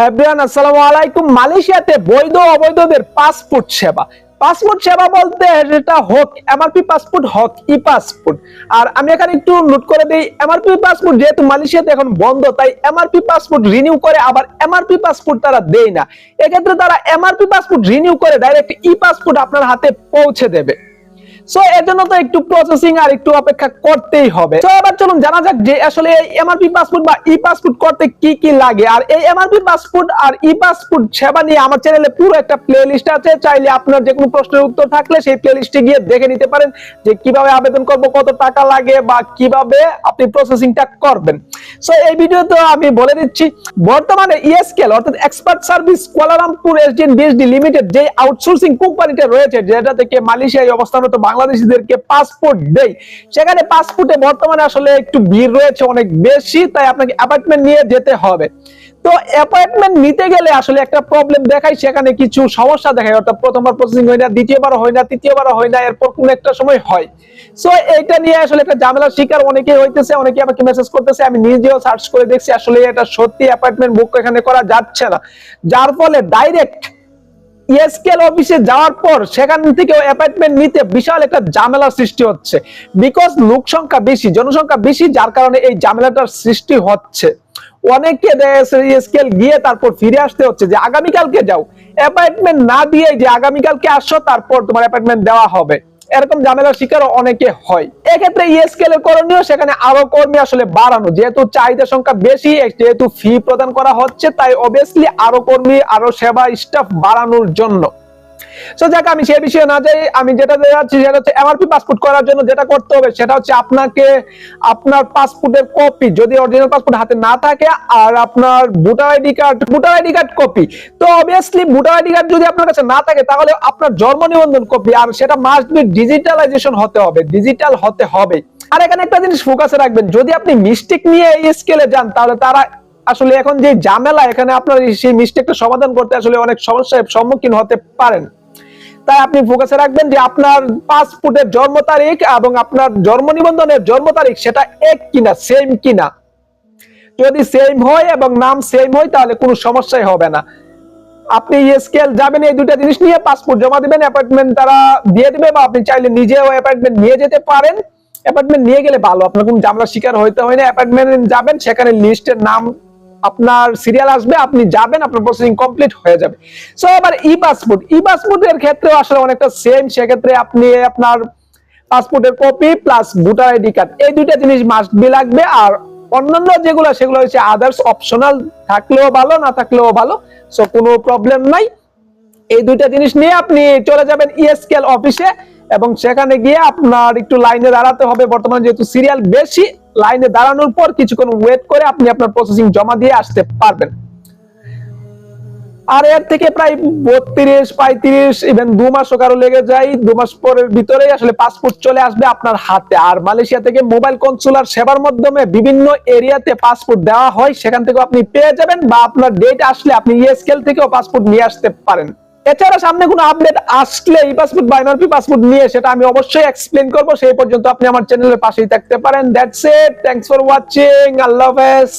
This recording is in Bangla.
হ্যাব্রিয়ান আসসালামু আলাইকুম। মালয়েশিয়াতে বৈধ অবৈধদের পাসপোর্ট সেবা। পাসপোর্ট সেবা বলতে হোক, এমআরপি পাসপোর্ট ই পাসপোর্ট। আর আমি এখানে একটু নোট করে দিই, এমআরপি পাসপোর্ট যেহেতু মালয়েশিয়াতে এখন বন্ধ, তাই এমআরপি পাসপোর্ট রিনিউ করে আবার এমআরপি পাসপোর্ট তারা দেয় না। এক্ষেত্রে তারা এমআরপি পাসপোর্ট রিনিউ করে ডাইরেক্ট ই পাসপোর্ট আপনার হাতে পৌঁছে দেবে। সো এর জন্য তো একটু প্রসেসিং আর একটু অপেক্ষা করতেই হবে। তো এবার চলুন, জানা যাক যে আসলে এই এমআরপি পাসপোর্ট বা ই পাসপোর্ট করতে কি কি লাগে। আর এই এমআরপি পাসপোর্ট আর ই পাসপোর্ট সেবা নিয়ে আমার চ্যানেলে পুরো একটা প্লেলিস্ট আছে। চাইলে আপনার যে কোনো প্রশ্নের উত্তর থাকলে সেই প্লেলিস্টে গিয়ে দেখে নিতে পারেন যে কীভাবে আবেদন করব, কত টাকা লাগে বা কীভাবে আপনি প্রসেসিংটা করবেন। সো এই ভিডিওতে আমি বলে দিচ্ছি, বর্তমানে ইএসকেল অর্থাৎ expert service Kuala Lumpur SDN BSD limited যে আউটসোর্সিং কোম্পানিটা রয়েছে যেটা থেকে মালয়েশিয়ায় অবস্থানরত বাংলাদেশিদেরকে পাসপোর্ট দেয় সেখানে পাসপোর্টে বর্তমানে আসলে একটু ভিড় রয়েছে, অনেক বেশি, তাই আপনাকে অ্যাপয়েন্টমেন্ট নিয়ে যেতে হবে। তো অ্যাপয়েন্টমেন্ট নিতে গেলে আসলে একটা প্রবলেম দেখায়, সেখানে কিছু সমস্যা দেখায়। অর্থাৎ প্রথমবার প্রসেসিং হয় না দ্বিতীয়বার হয় না তৃতীয়বার হয় না, এরপর কোন একটা সময় হয়। সো এটা নিয়ে আসলে একটা ঝামেলার শিকার অনেকেই হইতেছে, অনেকে আমাকে মেসেজ করতেছে, আমি নিজেও সার্চ করে দেখছি, আসলে এটা সত্যি অ্যাপয়েন্টমেন্ট বুক এখানে করা যাচ্ছে না। যার ফলে ডাইরেক্ট ইএসকেল অফিসে যাওয়ার পর সেখান থেকে অ্যাপয়েন্টমেন্ট নিতে বিশাল একটা ঝামেলার সৃষ্টি হচ্ছে। বিকজ লোক সংখ্যা বেশি, জনসংখ্যা বেশি, যার কারণে এই ঝামেলাটার সৃষ্টি হচ্ছে। অনেককে স্কেল গিয়ে তারপর ফিরে আসতে হচ্ছে যে, আগামীকালকে যাও। অ্যাপয়েন্টমেন্ট না দিয়ে যে, আগামীকালকে আসো, তারপর তোমার অ্যাপয়েন্টমেন্ট দেওয়া হবে। এরকম ঝামেলার শিকার অনেকে হয়। এক্ষেত্রে ইএসকেল এর করণীয়, সেখানে আরও কর্মী আসলে বাড়ানো। যেহেতু চাহিদা সংখ্যা বেশি, যেহেতু ফি প্রদান করা হচ্ছে, তাই অবভিয়াসলি আরও কর্মী, আরও সেবা স্টাফ বাড়ানোর জন্য। সো যাক, আমি সেই বিষয়ে না যাই, আমি যেটা যাচ্ছি সেটা হচ্ছে এমআরপি পাসপোর্ট করার জন্য যেটা করতে হবে, সেটা হচ্ছে আপনাকে আপনার পাসপোর্টের কপি যদি অরিজিনাল পাসপোর্ট হাতে না থাকে, আর আপনার voter ID card voter ID card copy তো অবভিয়াসলি ভোটার আইডি কার্ড যদি আপনার কাছে না থাকে, তাহলে আপনার জন্ম নিবন্ধন কপি আর সেটা মাস্ট বি ডিজিটালাইজেশন হতে হবে ডিজিটাল হতে হবে। আর এখানে একটা জিনিস ফোকাসে রাখবেন, যদি আপনি মিস্টেক নিয়ে এই স্কেলে যান, তাহলে তারা আসলে এখন যে ঝামেলা, এখানে আপনার সেই মিস্টেকটা সমাধান করতে আসলে অনেক সমস্যার সম্মুখীন হতে পারেন। তাই আপনি ফোকাসে রাখবেন যে আপনার পাসপোর্টের জন্ম তারিখ এবং আপনার জন্ম নিবন্ধনের জন্ম তারিখ, সেটা এক কিনা সেম কিনা। যদি সেম হয় এবং নাম সেম হয়, তাহলে কোনো সমস্যাই হবে না। আপনি স্কেল যাবেন, এই দুইটা জিনিস নিয়ে পাসপোর্ট জমা দিবেন অ্যাপয়েন্টমেন্ট তারা দিয়ে দিবে বা আপনি চাইলে নিজেও অ্যাপয়েন্টমেন্ট নিয়ে যেতে পারেন। অ্যাপয়েন্টমেন্ট নিয়ে গেলে ভালো, আপনার কোনো ঝামেলার শিকার হইতে হয় না। অ্যাপয়েন্টমেন্ট যাবেন, সেখানে লিস্টের নাম আপনার সিরিয়াল আসবে, আপনি যাবেন, আপনার প্রসেসিং কমপ্লিট হয়ে যাবে। সো এবার ই পাসপোর্ট ই পাসপোর্টের ক্ষেত্রেও আসলে অনেকটা সেম সেক্ষেত্রে আপনি আপনার পাসপোর্টের copy plus voter ID card এই দুইটা জিনিস মাস্ট বি লাগবে। আর অন্যান্য যেগুলো, সেগুলো হচ্ছে আদার্স অপশনাল থাকলেও ভালো, না থাকলেও ভালো। সো কোনো প্রবলেম নাই। এই দুইটা জিনিস নিয়ে আপনি চলে যাবেন ইএসকেল অফিসে এবং সেখানে গিয়ে আপনার একটু লাইনে দাঁড়াতে হবে। বর্তমানে যেহেতু সিরিয়াল বেশি, লাইনে দাঁড়ানোর পর কিছুক্ষণ ওয়েট করে আপনি আপনার প্রসেসিং জমা দিয়ে আসতে পারবেন। আর এর থেকে প্রায় বত্রিশ, পঁয়ত্রিশ ইভেন দু মাসও কারও লেগে যায়, দু মাস পরের ভিতরেই আসলে পাসপোর্ট চলে আসবে আপনার হাতে। আর মালয়েশিয়া থেকে মোবাইল কনসুলার সেবার মাধ্যমে বিভিন্ন এরিয়াতে পাসপোর্ট দেওয়া হয়, সেখান থেকে আপনি পেয়ে যাবেন বা আপনার ডেট আসলে আপনি ইএসকেল থেকেও পাসপোর্ট নিয়ে আসতে পারেন। এছাড়া সামনে কোনো আপডেট আসলে এই পাসপোর্ট বা এমআরপি পাসপোর্ট নিয়ে সেটা আমি অবশ্যই এক্সপ্লেন করব। সেই পর্যন্ত আপনি আমার চ্যানেলের পাশেই থাকতে পারেন। That's it thanks for watching আল্লাহ হাফেজ